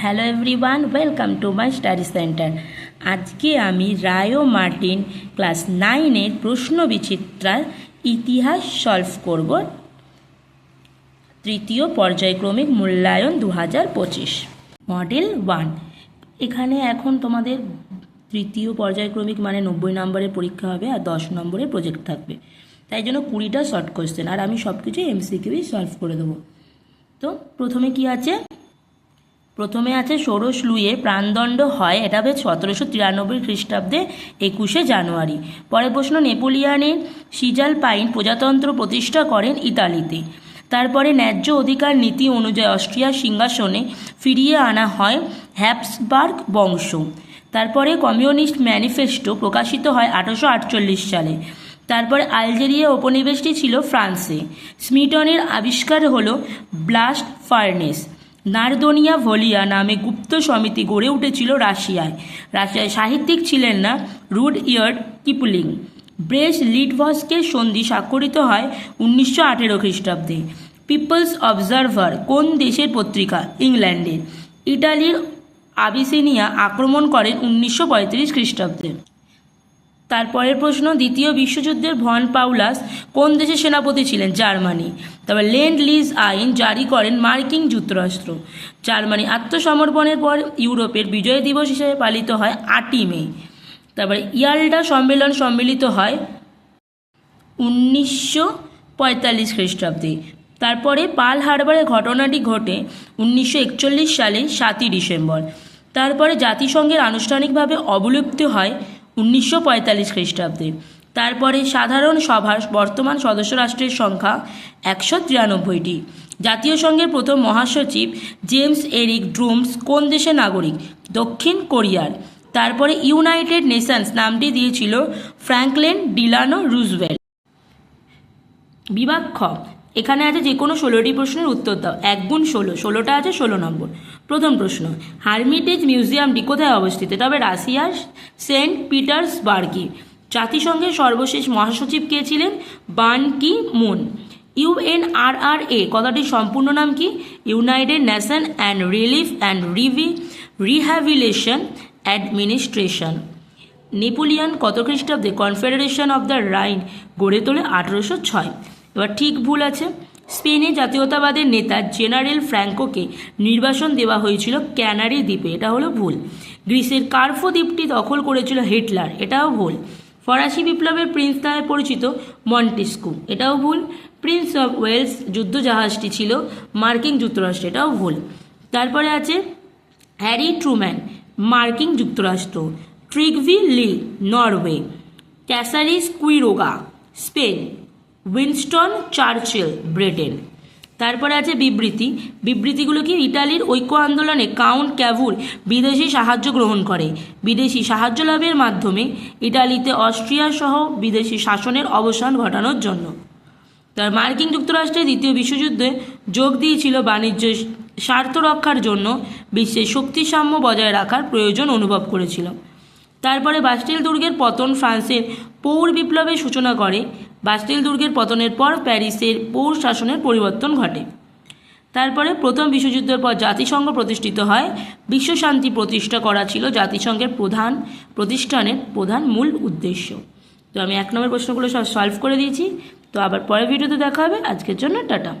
Hello everyone welcome to my study centre আজকে আমি Rayo Martin class নাইনের প্রশ্ন বিচিত্রার ইতিহাস সলভ করব। তৃতীয় পর্যায়ক্রমিক মূল্যায়ন দু হাজার পঁচিশ। মডেল ওয়ান এখানে এখন তোমাদের তৃতীয় পর্যায়ক্রমিক মানে নব্বই নম্বরের পরীক্ষা হবে আর দশ নম্বরের প্রজেক্ট থাকবে। তাই জন্য কুড়িটা শর্ট কোয়েশ্চেন আর আমি সব কিছু এমসিকিউই সলভ করে দেবো। তো প্রথমে কি আছে? প্রথমে আছে ষোড়শ লুইয়ে প্রাণদণ্ড হয়, এটা হবে সতেরোশো তিরানব্বই খ্রিস্টাব্দে একুশে জানুয়ারি। পরের প্রশ্ন নেপোলিয়ানের সিজাল পাইন প্রজাতন্ত্র প্রতিষ্ঠা করেন ইতালিতে। তারপরে ন্যায্য অধিকার নীতি অনুযায়ী অস্ট্রিয়ার সিংহাসনে ফিরিয়ে আনা হয় হ্যাপসবার্গ বংশ। তারপরে কমিউনিস্ট ম্যানিফেস্টো প্রকাশিত হয় আঠারোশো আটচল্লিশ সালে। তারপরে আলজেরিয়া উপনিবেশটি ছিল ফ্রান্সে। স্মিটনের আবিষ্কার হলো ব্লাস্ট ফার্নেস। নারদোনিয়া ভলিয়া নামে গুপ্ত সমিতি গড়ে উঠেছিল রাশিয়ায়। রাশিয়ায় সাহিত্যিক ছিলেন না রুড ইয়ার্ড কিপুলিং। ব্রেস লিডভসকে সন্ধি স্বাক্ষরিত হয় উনিশশো আঠেরো খ্রিস্টাব্দে। পিপলস অবজারভার কোন দেশের পত্রিকা? ইংল্যান্ডের ইটালির আবিসিনিয়া আক্রমণ করেন উনিশশো পঁয়ত্রিশ খ্রিস্টাব্দে। তারপরের প্রশ্ন, দ্বিতীয় বিশ্বযুদ্ধের ভন পাউলাস কোন দেশের সেনাপতি ছিলেন? জার্মানি। তারপর লেন্ড লিজ আইন জারি করেন মার্কিন যুক্তরাষ্ট্র। জার্মানি আত্মসমর্পণের পর ইউরোপের বিজয় দিবস হিসেবে পালিত হয় আটই মে। তারপরে ইয়াল্ডা সম্মেলন সম্মিলিত হয় উনিশশো পঁয়তাল্লিশ খ্রিস্টাব্দে। তারপরে পাল হারবারের ঘটনাটি ঘটে উনিশশো একচল্লিশ সালে সাতই ডিসেম্বর। তারপরে জাতিসংঘের আনুষ্ঠানিকভাবে অবলুপ্ত হয় উনিশশো পঁয়তাল্লিশ খ্রিস্টাব্দে। তারপরে সাধারণ সভার বর্তমান সদস্য রাষ্ট্রের সংখ্যা একশো তিরানব্বইটি। জাতীয় সংঘের প্রথম মহাসচিব জেমস এরিক ড্রুমস কোন দেশের নাগরিক? দক্ষিণ কোরিয়ার। তারপরে ইউনাইটেড নেশনস নামটি দিয়েছিল ফ্র্যাঙ্কলেন ডিলানো রুজওয়েল বিভাগ খ। এখানে আছে যে কোনো ষোলোটি প্রশ্নের উত্তর দাও। এক গুণ ষোলো। ষোলোটা আছে ষোলো নম্বর। প্রথম প্রশ্ন হারমিটেজ মিউজিয়ামটি কোথায় অবস্থিত? তবে রাশিয়ার সেন্ট পিটার্সবার্গে। জাতিসংঘের সর্বশেষ মহাসচিব কে ছিলেন? বান কি মুন। ইউএনআরআরএ কথাটির সম্পূর্ণ নাম কি? United Nation and relief and রিভি, rehabilitation administration. Napoleon কত খ্রিস্টাব্দে কনফেডারেশন অফ দ্য রাইন গড়ে তোলে আঠেরোশো ছয়। এবার ঠিক ভুল আছে। স্পেনে জাতীয়তাবাদের নেতা জেনারেল ফ্র্যাঙ্কোকে নির্বাসন দেওয়া হয়েছিল ক্যানারি দ্বীপে। এটা হলো ভুল। গ্রিসের কার্ফো দ্বীপটি দখল করেছিল হিটলার। এটাও ভুল। ফরাসি বিপ্লবের প্রিন্স নামে পরিচিত মন্টেস্কু। এটাও ভুল। প্রিন্স অফ ওয়েলস যুদ্ধজাহাজটি ছিল মার্কিন যুক্তরাষ্ট্র। এটাও ভুল। তারপরে আছে হ্যারি ট্রুম্যান, মার্কিন যুক্তরাষ্ট্র। Trygve Lie Norway. Casares Quiroga, Spain. Winston Churchill, Britain. তারপরে আছে বিবৃতি। বিবৃতিগুলো কি? ইটালির ঐক্য আন্দোলনে কাউন্ট ক্যাভুর বিদেশি সাহায্য গ্রহণ করে। বিদেশি সাহায্য লাভের মাধ্যমে ইটালিতে অস্ট্রিয়া সহ বিদেশি শাসনের অবসান ঘটানোর জন্য। তার মার্কিন যুক্তরাষ্ট্রে দ্বিতীয় বিশ্বযুদ্ধে যোগ দিয়েছিল বাণিজ্য স্বার্থ রক্ষার জন্য বিশ্বের শক্তিসাম্য বজায় রাখার প্রয়োজন অনুভব করেছিল। তারপরে বাস্টিল দুর্গের পতন ফ্রান্সের পৌর বিপ্লবের সূচনা করে। বাস্টিল দুর্গের পতনের পর প্যারিসের পৌর শাসনের পরিবর্তন ঘটে। তারপরে প্রথম বিশ্বযুদ্ধের পর জাতিসংঘ প্রতিষ্ঠিত হয়। বিশ্বশান্তি প্রতিষ্ঠা করা ছিল জাতিসংঘের প্রধান প্রতিষ্ঠানের প্রধান মূল উদ্দেশ্য। তো আমি এক নম্বর প্রশ্নগুলো সব সলভ করে দিয়েছি। তো আবার পরের ভিডিওতে দেখা হবে। আজকের জন্য টাটা।